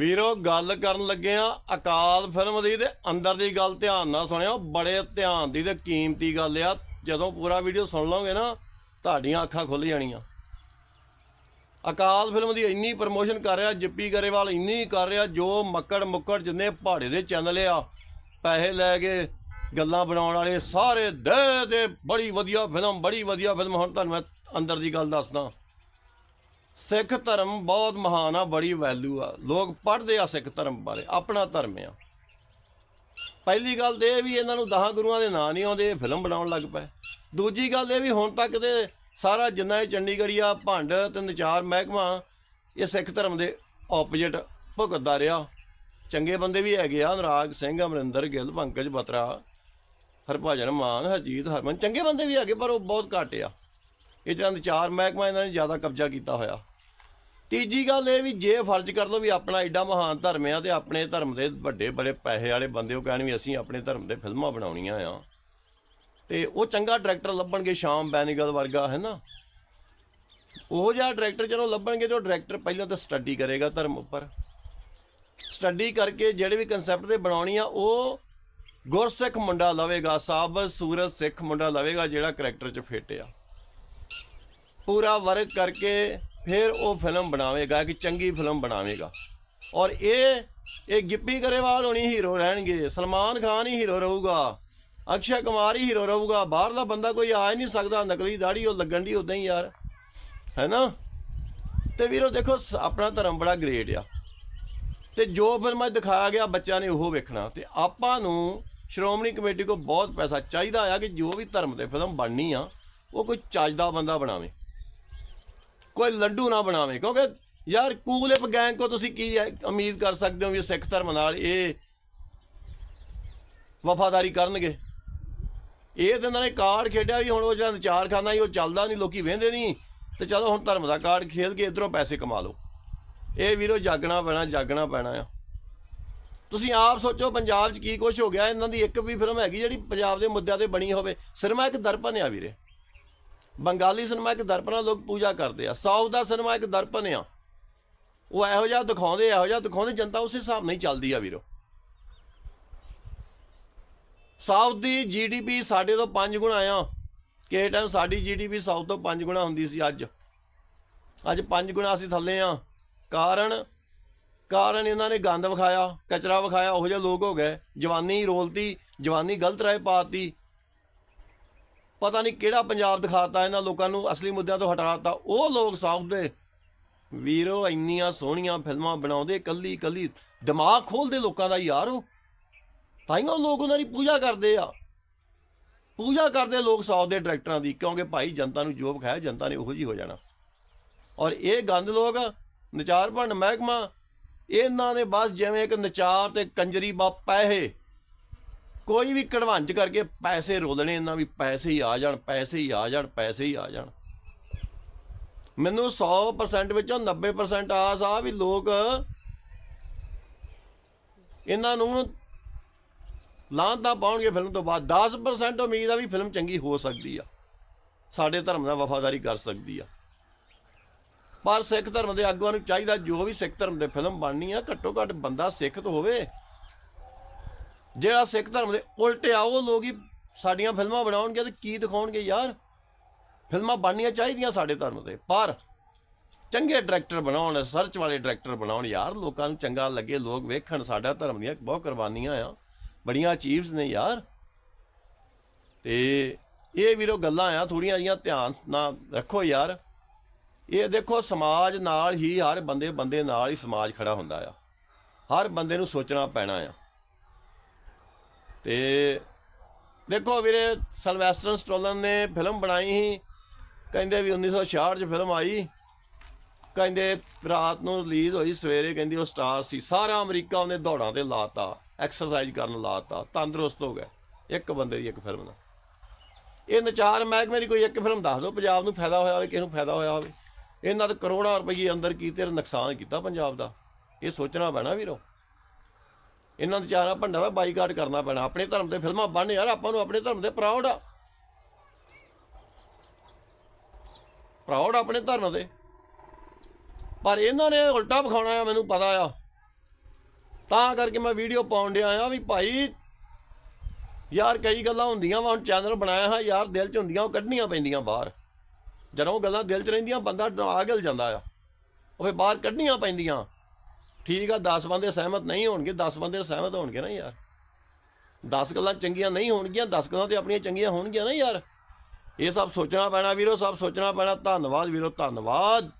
ਵੀਰੋ, ਗੱਲ ਕਰਨ ਲੱਗੇ ਆ ਅਕਾਲ ਫਿਲਮ ਦੀ ਤੇ ਅੰਦਰ ਦੀ ਗੱਲ ਧਿਆਨ ਨਾਲ ਸੁਣਿਓ। ਬੜੇ ਧਿਆਨ ਦੀ ਤੇ ਕੀਮਤੀ ਗੱਲ ਆ। ਜਦੋਂ ਪੂਰਾ ਵੀਡੀਓ ਸੁਣ ਲਓਗੇ ਨਾ, ਤੁਹਾਡੀਆਂ ਅੱਖਾਂ ਖੁੱਲ ਜਾਣੀਆਂ। ਅਕਾਲ ਫਿਲਮ ਦੀ ਇੰਨੀ ਪ੍ਰਮੋਸ਼ਨ ਕਰ ਰਿਹਾ, ਜਿੱਪੀ ਗਰੇਵਾਲ ਇੰਨੀ ਕਰ ਰਿਹਾ, ਜੋ ਮੱਕੜ ਮੁੱਕੜ ਜਿੰਨੇ ਪਹਾੜੇ ਦੇ ਚੈਨਲ ਆ, ਪੈਸੇ ਲੈ ਕੇ ਗੱਲਾਂ ਬਣਾਉਣ ਵਾਲੇ ਸਾਰੇ ਦੇ ਦੇ। ਬੜੀ ਵਧੀਆ ਫਿਲਮ, ਬੜੀ ਵਧੀਆ ਫਿਲਮ। ਹੁਣ ਤੁਹਾਨੂੰ ਮੈਂ ਅੰਦਰ ਦੀ ਗੱਲ ਦੱਸਦਾ। ਸਿੱਖ ਧਰਮ ਬਹੁਤ ਮਹਾਨ ਆ, ਬੜੀ ਵੈਲਿਊ ਆ। ਲੋਕ ਪੜ੍ਹਦੇ ਆ ਸਿੱਖ ਧਰਮ ਬਾਰੇ, ਆਪਣਾ ਧਰਮ ਆ। ਪਹਿਲੀ ਗੱਲ ਤੇ ਇਹ ਵੀ ਇਹਨਾਂ ਨੂੰ ਦਹਾਂ ਗੁਰੂਆਂ ਦੇ ਨਾਂ ਨਹੀਂ ਆਉਂਦੇ ਫਿਲਮ ਬਣਾਉਣ ਲੱਗ ਪਏ। ਦੂਜੀ ਗੱਲ ਇਹ ਵੀ ਹੁਣ ਤੱਕ ਤੇ ਸਾਰਾ ਜਿੰਨਾ ਇਹ ਚੰਡੀਗੜ੍ਹ ਆ, ਭੰਡ ਤੇ ਨਚਾਰ ਮਹਿਕਮਾ, ਇਹ ਸਿੱਖ ਧਰਮ ਦੇ ਆਪੋਜੀਟ ਭੁਗਤਦਾ ਰਿਹਾ। ਚੰਗੇ ਬੰਦੇ ਵੀ ਹੈਗੇ ਆ, ਅਨੁਰਾਗ ਸਿੰਘ, ਅਮਰਿੰਦਰ ਗਿੱਲ, ਪੰਕਜ ਬਤਰਾ, ਹਰਭਜਨ ਮਾਨ, ਹਰਜੀਤ ਹਰਮਨ, ਚੰਗੇ ਬੰਦੇ ਵੀ ਹੈਗੇ, ਪਰ ਉਹ ਬਹੁਤ ਘੱਟ ਆ। ਇਹ ਜਿਹੜਾ ਨਚਾਰ ਮਹਿਕਮਾ ਇਹਨਾਂ ਨੇ ਜ਼ਿਆਦਾ ਕਬਜ਼ਾ ਕੀਤਾ ਹੋਇਆ। ਤੀਜੀ ਗੱਲ ਇਹ ਵੀ ਜੇ ਫਰਜ਼ ਕਰ ਲਓ ਵੀ ਆਪਣਾ ਐਡਾ ਮਹਾਨ ਧਰਮ ਆ ਤੇ ਆਪਣੇ ਧਰਮ ਦੇ ਵੱਡੇ ਬੜੇ ਪੈਸੇ ਵਾਲੇ ਬੰਦੇ ਉਹ ਕਹਿਣ ਵੀ ਅਸੀਂ ਆਪਣੇ ਧਰਮ ਦੇ ਫਿਲਮਾਂ ਬਣਾਉਣੀਆਂ ਆ। ਤੇ ਉਹ ਚੰਗਾ ਡਾਇਰੈਕਟਰ ਲੱਭਣਗੇ ਸ਼ਾਮ ਬੈਨੀਗਲ ਵਰਗਾ, ਹੈ ਨਾ? ਉਹ ਜਿਹਾ ਡਾਇਰੈਕਟਰ ਜਦੋਂ ਲੱਭਣਗੇ ਤੇ ਉਹ ਡਾਇਰੈਕਟਰ ਪਹਿਲਾਂ ਤਾਂ ਸਟੱਡੀ ਕਰੇਗਾ ਧਰਮ ਉੱਪਰ। ਸਟੱਡੀ ਕਰਕੇ ਜਿਹੜੇ ਵੀ ਕਨਸੈਪਟ ਤੇ ਬਣਾਉਣੀ ਆ, ਉਹ ਗੁਰਸਿੱਖ ਮੁੰਡਾ ਲਵੇਗਾ, ਸਾਬਤ ਸੂਰਜ ਸਿੱਖ ਮੁੰਡਾ ਲਵੇਗਾ ਜਿਹੜਾ ਕਰੈਕਟਰ 'ਚ ਫਿੱਟ ਆ। ਪੂਰਾ ਵਰਕ ਕਰਕੇ ਫਿਰ ਉਹ ਫਿਲਮ ਬਣਾਵੇਗਾ ਕਿ ਚੰਗੀ ਫਿਲਮ ਬਣਾਵੇਗਾ। ਔਰ ਇਹ ਇਹ ਗਿੱਪੀ ਗਰੇਵਾਲ ਹੋਣੀ ਹੀਰੋ ਰਹਿਣਗੇ, ਸਲਮਾਨ ਖਾਨ ਹੀ ਹੀਰੋ ਰਹੂਗਾ, ਅਕਸ਼ੇ ਕੁਮਾਰ ਹੀ ਹੀਰੋ ਰਹੂਗਾ ਬਾਹਰਲਾ ਬੰਦਾ ਕੋਈ ਆ ਹੀ ਨਹੀਂ ਸਕਦਾ, ਨਕਲੀ ਦਾੜੀ ਉਹ ਲੱਗਣ ਦੀ ਉਦਾਂ ਹੀ ਯਾਰ ਹੈ ਨਾ ਤੇ ਵੀਰੋ ਦੇਖੋ, ਸ- ਆਪਣਾ ਧਰਮ ਬੜਾ ਗ੍ਰੇਟ ਆ। ਤੇ ਜੋ ਫਿਲਮਾਂ ਦਿਖਾਇਆ ਗਿਆ, ਬੱਚਿਆਂ ਨੇ ਉਹ ਵੇਖਣਾ। ਤੇ ਆਪਾਂ ਨੂੰ ਸ਼੍ਰੋਮਣੀ ਕਮੇਟੀ ਕੋ ਬਹੁਤ ਪੈਸਾ ਚਾਹੀਦਾ ਆ ਕਿ ਜੋ ਵੀ ਧਰਮ ਤੇ ਫਿਲਮ ਬਣਨੀ ਆ, ਉਹ ਕੋਈ ਚੱਜਦਾ ਬੰਦਾ ਬਣਾਵੇ। ਕੋਈ ਲੱਡੂ ਨਾ ਬਣਾਵੇ, ਕਿਉਂਕਿ ਯਾਰ ਕੂਲਿਪ ਗੈਂਗ ਕੋ ਤੁਸੀਂ ਕੀ ਹੈ- ਉਮੀਦ ਕਰ ਸਕਦੇ ਹੋ ਵੀ ਸਿੱਖ ਧਰਮ ਨਾਲ ਇਹ ਵਫਾਦਾਰੀ ਕਰਨਗੇ? ਇਹ ਤਾਂ ਇਹਨਾਂ ਨੇ ਕਾਰਡ ਖੇਡਿਆ ਵੀ ਹੁਣ ਉਹ ਜਿਹੜਾ ਨਚਾਰ ਖਾਨਾ ਸੀ, ਉਹ ਚੱਲਦਾ ਨਹੀਂ, ਲੋਕੀ ਵੇਂਦੇ ਨਹੀਂ। ਤੇ ਚਲੋ ਹੁਣ ਧਰਮ ਦਾ ਕਾਰਡ ਖੇਲ ਕੇ ਇਧਰੋਂ ਪੈਸੇ ਕਮਾ ਲਓ। ਇਹ ਵੀਰੋ ਜਾਗਣਾ ਪੈਣਾ ਜਾਗਣਾ ਪੈਣਾ ਆ। ਤੁਸੀਂ ਆਪ ਸੋਚੋ ਪੰਜਾਬ 'ਚ ਕੀ ਕੁਝ ਹੋ ਗਿਆ, ਇਹਨਾਂ ਦੀ ਇੱਕ ਵੀ ਫਿਲਮ ਹੈਗੀ ਜਿਹੜੀ ਪੰਜਾਬ ਦੇ ਮੁੱਦਿਆਂ ਤੇ ਬਣੀ ਹੋਵੇ। ਸਿਰਮਾ ਇੱਕ ਦਰਪਣ ਆ ਵੀਰੇ। ਬੰਗਾਲੀ ਸਿਨੇਮਾ ਇੱਕ ਦਰਪਣ ਆ ਲੋਕ ਪੂਜਾ ਕਰਦੇ ਆ, ਸਾਊਥ ਦਾ ਸਿਨੇਮਾ ਇੱਕ ਦਰਪਣ ਆ। ਉਹ ਇਹੋ ਜਿਹਾ ਦਿਖਾਉਂਦੇ, ਇਹੋ ਜਿਹਾ ਦਿਖਾਉਂਦੇ, ਜਨਤਾ ਉਸੇ ਹਿਸਾਬ ਨਾਲ ਹੀ ਚੱਲਦੀ ਆ ਵੀਰੋ। ਸਾਊਥ ਦੀ ਜੀਡੀਪੀ ਸਾਡੇ ਤੋਂ 5 ਗੁਣਾ ਆ। ਕਿਸੇ ਟਾਈਮ ਸਾਡੀ ਜੀਡੀਪੀ ਸਾਊਥ ਤੋਂ 5 ਗੁਣਾ ਹੁੰਦੀ ਸੀ ਅੱਜ। ਅੱਜ 5 ਗੁਣਾ ਅਸੀਂ ਥੱਲੇ ਆ। ਕਾਰਨ ਕਾਰਨ ਇਹਨਾਂ ਨੇ ਗੰਦ ਵਿਖਾਇਆ, ਕਚਰਾ ਵਿਖਾਇਆ, ਉਹੋ ਜਿਹੇ ਲੋਕ ਹੋ ਗਏ। ਜਵਾਨੀ ਰੋਲਤੀ, ਜਵਾਨੀ ਗਲਤ ਰਾਏ ਪਾਤੀ ਪਤਾ ਨਹੀਂ ਕਿਹੜਾ ਪੰਜਾਬ ਦਿਖਾਤਾ ਇਹਨਾਂ ਲੋਕਾਂ ਨੂੰ, ਅਸਲੀ ਮੁੱਦਿਆਂ ਤੋਂ ਹਟਾਤਾ। ਉਹ ਲੋਕ ਸਾਊਥ ਦੇ। ਵੀਰੋ, ਇੰਨੀਆਂ ਸੋਹਣੀਆਂ ਫਿਲਮਾਂ ਬਣਾਉਂਦੇ ਕੱਲੀ ਕੱਲੀ ਦਿਮਾਗ ਖੋਲਦੇ ਲੋਕਾਂ ਦਾ ਯਾਰ ਉਹ। ਤਾਂ ਹੀ ਉਹ ਲੋਕ ਉਹਨਾਂ ਦੀ ਪੂਜਾ ਕਰਦੇ ਆ। ਪੂਜਾ ਕਰਦੇ ਲੋਕ ਸਾਊਥ ਦੇ ਡਾਇਰੈਕਟਰਾਂ ਦੀ, ਕਿਉਂਕਿ ਭਾਈ ਜਨਤਾ ਨੂੰ ਜੋ ਵਿਖਾਇਆ ਜਨਤਾ ਨੇ ਉਹੋ ਜੀ ਹੋ ਜਾਣਾ। ਔਰ ਇਹ ਗੰਦ ਲੋਕ ਨਚਾਰ ਭੰਡ ਮਹਿਕਮਾ, ਇਹਨਾਂ ਨੇ ਬਸ ਜਿਵੇਂ ਇੱਕ ਨਚਾਰ ਤੇ ਕੰਜਰੀ ਬਾ ਪੈਸੇ। ਕੋਈ ਵੀ ਕਢਵੰਜ ਕਰਕੇ ਪੈਸੇ ਰੋਲਣੇ ਇਹਨਾਂ ਵੀ ਪੈਸੇ ਹੀ ਆ ਜਾਣ, ਪੈਸੇ ਹੀ ਆ ਜਾਣ, ਪੈਸੇ ਹੀ ਆ ਜਾਣ। ਮੈਨੂੰ 100% ਵਿੱਚੋਂ 90% ਆਸ ਆ ਵੀ ਲੋਕ ਇਹਨਾਂ ਨੂੰ ਲਾਂਤਾ ਪਾਉਣਗੇ ਫਿਲਮ ਤੋਂ ਬਾਅਦ। 10% ਉਮੀਦ ਆ ਵੀ ਫਿਲਮ ਚੰਗੀ ਹੋ ਸਕਦੀ ਆ। ਸਾਡੇ ਧਰਮ ਦਾ ਵਫਾਦਾਰੀ ਕਰ ਸਕਦੀ ਆ। ਪਰ ਸਿੱਖ ਧਰਮ ਦੇ ਆਗੂਆਂ ਨੂੰ ਚਾਹੀਦਾ ਜੋ ਵੀ ਸਿੱਖ ਧਰਮ ਦੇ ਫਿਲਮ ਬਣਨੀ ਆ, ਘੱਟੋ ਘੱਟ ਬੰਦਾ ਸਿੱਖ ਤਾਂ ਹੋਵੇ। ਜਿਹੜਾ ਸਿੱਖ ਧਰਮ ਦੇ ਉਲਟ ਆ, ਉਹ ਲੋਕ ਹੀ ਸਾਡੀਆਂ ਫਿਲਮਾਂ ਬਣਾਉਣਗੇ ਤੇ ਕੀ ਦਿਖਾਉਣਗੇ ਯਾਰ? ਫਿਲਮਾਂ ਬਣਨੀਆਂ ਚਾਹੀਦੀਆਂ ਸਾਡੇ ਧਰਮ ਦੇ ਪਰ ਚੰਗੇ ਡਾਇਰੈਕਟਰ ਬਣਾਉਣ ਸਰਚ ਵਾਲੇ ਡਾਇਰੈਕਟਰ ਬਣਾਉਣ, ਯਾਰ ਲੋਕਾਂ ਨੂੰ ਚੰਗਾ ਲੱਗੇ, ਲੋਕ ਵੇਖਣ, ਸਾਡਾ ਧਰਮ ਦੀਆਂ ਬਹੁਤ ਕੁਰਬਾਨੀਆਂ ਆ, ਬੜੀਆਂ ਅਚੀਵਸ ਨੇ ਯਾਰ। ਤੇ ਇਹ ਵੀਰੋ ਗੱਲਾਂ ਆ ਥੋੜੀਆਂ ਜੀਆਂ ਧਿਆਨ ਨਾਲ ਰੱਖੋ ਯਾਰ। ਇਹ ਦੇਖੋ, ਸਮਾਜ ਨਾਲ ਹੀ ਹਰ ਬੰਦੇ ਬੰਦੇ ਨਾਲ ਹੀ ਸਮਾਜ ਖੜਾ ਹੁੰਦਾ ਆ। ਹਰ ਬੰਦੇ ਨੂੰ ਸੋਚਣਾ ਪੈਣਾ ਆ। ਤੇ ਦੇਖੋ ਵੀਰੇ ਸਲਵੈਸਟਰ ਸਟੋਲਨ ਨੇ ਫਿਲਮ ਬਣਾਈ ਸੀ। ਕਹਿੰਦੇ ਵੀ 1966 ਚ ਫਿਲਮ ਆਈ। ਕਹਿੰਦੇ ਰਾਤ ਨੂੰ ਰਿਲੀਜ਼ ਹੋਈ, ਸਵੇਰੇ ਕਹਿੰਦੀ ਉਹ ਸਟਾਰ ਸੀ। ਸਾਰਾ ਅਮਰੀਕਾ ਉਹਨੇ ਦੌੜਾਂ ਤੇ ਲਾਤਾ ਐਕਸਰਸਾਈਜ਼ ਕਰਨ ਲਾਤਾ, ਤੰਦਰੁਸਤ ਹੋ ਗਿਆ। ਇੱਕ ਬੰਦੇ ਦੀ ਇੱਕ ਫਿਲਮ ਦਾ। ਇਹ ਨਚਾਰ ਮਹਿਕਮੇ ਦੀ ਕੋਈ ਇੱਕ ਫਿਲਮ ਦੱਸ ਦਿਓ, ਪੰਜਾਬ ਨੂੰ ਫਾਇਦਾ ਹੋਇਆ ਹੋਵੇ ਕਿਸੇ ਨੂੰ ਫਾਇਦਾ ਹੋਇਆ ਹੋਵੇ। ਇਹਨਾਂ ਦੇ ਕਰੋੜਾਂ ਰੁਪਏ ਅੰਦਰ ਕੀਤੇ ਨੁਕਸਾਨ ਕੀਤਾ ਪੰਜਾਬ ਦਾ। ਇਹ ਸੋਚਣਾ ਪੈਣਾ ਵੀਰੋ। ਇਹਨਾਂ ਦੇ ਚਾਰਾਂ ਭੰਡਾਂ ਦਾ ਬਾਈਕਾਟ ਕਰਨਾ ਪੈਣਾ। ਆਪਣੇ ਧਰਮ ਤੇ ਫਿਲਮਾਂ ਬਣ ਯਾਰ, ਆਪਾਂ ਨੂੰ ਆਪਣੇ ਧਰਮ ਤੇ ਪ੍ਰਾਊਡ ਆ। ਪ੍ਰਾਊਡ ਆਪਣੇ ਧਰਮ ਤੇ ਪਰ ਇਹਨਾਂ ਨੇ ਉਲਟਾ ਵਿਖਾਉਣਾ ਆ, ਮੈਨੂੰ ਪਤਾ ਆ। ਤਾਂ ਕਰਕੇ ਮੈਂ ਵੀਡੀਓ ਪਾਉਣ ਡਿਆ ਆ ਵੀ ਭਾਈ, ਯਾਰ ਕਈ ਗੱਲਾਂ ਹੁੰਦੀਆਂ ਵਾ, ਹੁਣ ਚੈਨਲ ਬਣਾਇਆ ਹਾਂ, ਯਾਰ ਦਿਲ 'ਚ ਹੁੰਦੀਆਂ, ਉਹ ਕੱਢਣੀਆਂ ਪੈਂਦੀਆਂ ਬਾਹਰ। ਜਦੋਂ ਉਹ ਗੱਲਾਂ ਦਿਲ 'ਚ ਰਹਿੰਦੀਆਂ, ਬੰਦਾ ਆਗਲ ਜਾਂਦਾ ਆ। ਉਹ ਫਿਰ ਬਾਹਰ ਕੱਢਣੀਆਂ ਪੈਂਦੀਆਂ। ਠੀਕ ਆ 10 ਬੰਦੇ ਸਹਿਮਤ ਨਹੀਂ ਹੋਣਗੇ 10 ਬੰਦੇ ਸਹਿਮਤ ਹੋਣਗੇ ਨਾ ਯਾਰ। 10 ਗੱਲਾਂ ਚੰਗੀਆਂ ਨਹੀਂ ਹੋਣਗੀਆਂ 10 ਗੱਲਾਂ ਤੇ ਆਪਣੀਆਂ ਚੰਗੀਆਂ ਹੋਣਗੀਆਂ ਨਾ ਯਾਰ। ਇਹ ਸਭ ਸੋਚਣਾ ਪੈਣਾ ਵੀਰੋ, ਸਭ ਸੋਚਣਾ ਪੈਣਾ। ਧੰਨਵਾਦ ਵੀਰੋ, ਧੰਨਵਾਦ।